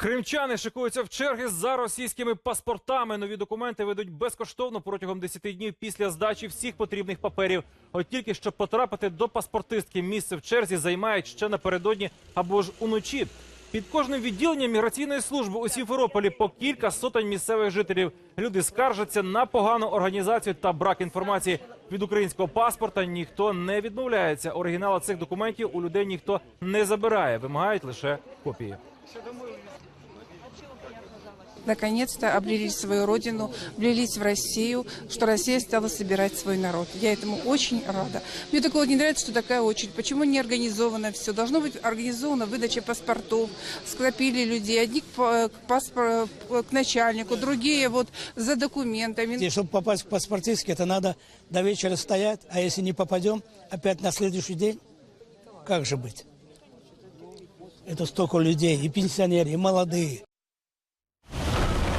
Кримчани шикуються в черги за російськими паспортами. Нові документи ведуть безкоштовно протягом 10 днів після здачі всіх потрібних паперів. От тільки щоб потрапити до паспортистки, місце в черзі займають ще напередодні або ж уночі. Під кожним відділенням міграційної служби у Сімферополі по кілька сотень місцевих жителів. Люди скаржаться на погану організацію та брак інформації. Від українського паспорта ніхто не відмовляється. Оригінали цих документів у людей ніхто не забирає, вимагають лише копії. Наконец-то облились свою родину, влились в Россию, что Россия стала собирать свой народ. Я этому очень рада. Мне такого не нравится, что такая очередь. Почему не организовано все? Должно быть организована выдача паспортов, скопили людей. Одни к паспор- к начальнику, другие вот за документами. И чтобы попасть в паспортистский, это надо до вечера стоять, а если не попадем, опять на следующий день, как же быть? Это столько людей, и пенсионеры, и молодые.